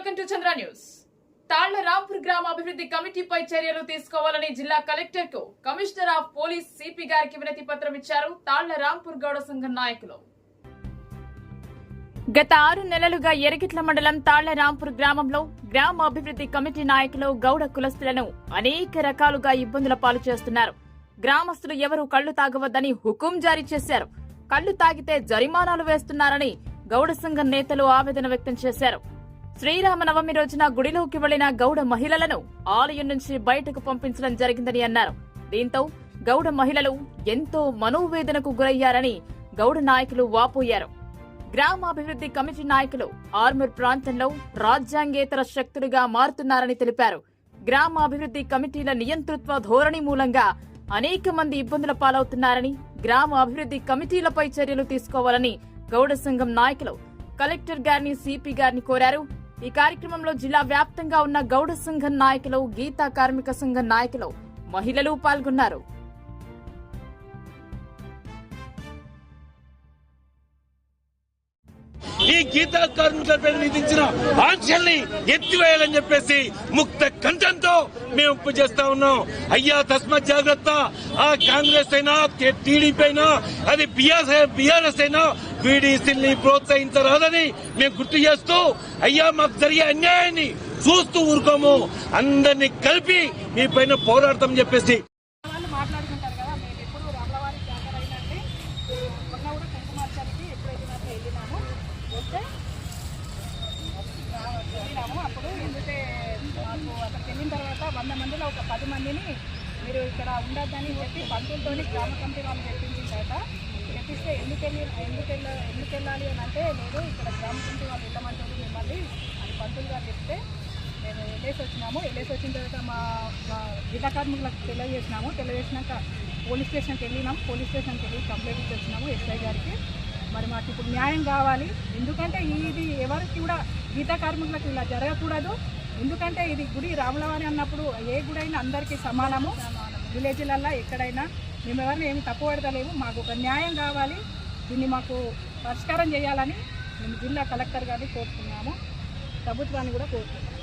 Welcome to Chandra news. Tallarampur గ్రామ అభివృద్ధి కమిటీపై చర్యలు తీసుకోవాలని జిల్లా కలెక్టర్కు కమిషనర్ ఆఫ్ పోలీస్ సిపి గారికి వినతి పత్రం ఇచ్చారు తాళ్ళ రాంపూర్ గౌడ సంఘం నాయకులు. గత ఆరు నెలలుగా ఎరగిట్ల మండలం తాళ్ళ రాంపూర్ గ్రామంలో గ్రామ అభివృద్ధి కమిటీ నాయకులు గౌడ కులస్తులను అనేక రకాలుగా ఇబ్బందుల పాలు చేస్తున్నారు. గ్రామస్తులు ఎవరూ కళ్ళు తాగవద్దని హుకుం జారీ చేశారు. కళ్ళు తాగితే జరిమానాలు వేస్తున్నారని గౌడ సంఘం నేతలు ఆవేదన వ్యక్తం చేశారు. శ్రీరామనవమి రోజున గుడిలోకి వెళ్ళిన గౌడ మహిళలను ఆలయం నుంచి బయటకు పంపించడం జరిగిందని అన్నారు. దీంతో గౌడ మహిళలు ఎంతో మనోవేదనకు గురయ్యారని గౌడ నాయకులు వాపోయారు. గ్రామాభివృద్ధి కమిటీ నాయకులు ఆర్మూర్ ప్రాంతంలో రాజ్యాంగేతర శక్తులుగా మారుతున్నారని తెలిపారు. గ్రామాభివృద్ధి కమిటీల నియంతృత్వ ధోరణి మూలంగా అనేక మంది ఇబ్బందుల పాలవుతున్నారని గ్రామ అభివృద్ధి కమిటీలపై చర్యలు తీసుకోవాలని గౌడ సంఘం నాయకులు కలెక్టర్ గారిని సిపి గారిని కోరారు. ఈ కార్యక్రమంలో జిల్లా వ్యాప్తంగా ఉన్న గౌడ సంఘం నాయకులు గీతా కార్మిక సంఘం నాయకులు మహిళలు పాల్గొన్నారు. ఈ గీతా కార్మికులపై విధించిన ఆంక్షల్ని ఎత్తివేయాలని చెప్పేసి ముక్త కంఠంతో మేము ఒప్పు చేస్తా ఉన్నాం. అయ్యా తస్మత్ జాగ్రత్త. ఆ కాంగ్రెస్ అయినా టీడీపీ అయినా అది బీఆర్ఎస్ అయినా వీడీసీని ప్రోత్సహించరాదని మేము గుర్తు చేస్తూ అయ్యా మాకు జరిగే అన్యాయాన్ని చూస్తూ ఊరుకోము. అందరినీ కలిపి మీ పైన పోరాడతాం చెప్పేసి. అప్పుడు ఎందుకంటే మాకు అక్కడికి వెళ్ళిన తర్వాత వంద మందిలో ఒక పది మందిని మీరు ఇక్కడ ఉండొద్దని చెప్పి పంతులతోని గ్రామ కమిటీ వాళ్ళు చెప్పించిన పంపిస్తే ఎందుకు వెళ్ళి ఎందుకు వెళ్ళ ఎందుకు వెళ్ళాలి అని అంటే లేదు ఇక్కడ గ్రామ కమిటీ వాళ్ళు వెళ్ళమంటారు మిమ్మల్ని అని పంతులు గారు చెప్తే మేము వెళ్ళేసి వచ్చినాము. వెళ్ళేసి వచ్చిన తర్వాత మా మా జిల్లా కార్మికులకు తెలియజేసినాము. తెలియజేసినాక పోలీస్ స్టేషన్కి వెళ్ళినాం. పోలీస్ స్టేషన్కి వెళ్ళి కంప్లైంట్ ఇచ్చి వచ్చినాము ఎస్ఐ గారికి. మరి మాకు ఇప్పుడు న్యాయం కావాలి. ఎందుకంటే ఇది ఎవరికి కూడా గీతా కార్మికులకు ఇలా జరగకూడదు. ఎందుకంటే ఇది గుడి రాములవారి అన్నప్పుడు ఏ గుడి అయినా అందరికీ సమానము. విలేజ్లల్లో ఎక్కడైనా మేము ఎవరిని ఏమి తప్పు పెడతలేము. మాకు ఒక న్యాయం కావాలి. దీన్ని మాకు పరిష్కారం చేయాలని మేము జిల్లా కలెక్టర్ గారిని కోరుతున్నాము. ప్రభుత్వాన్ని కూడా కోరుతున్నాము.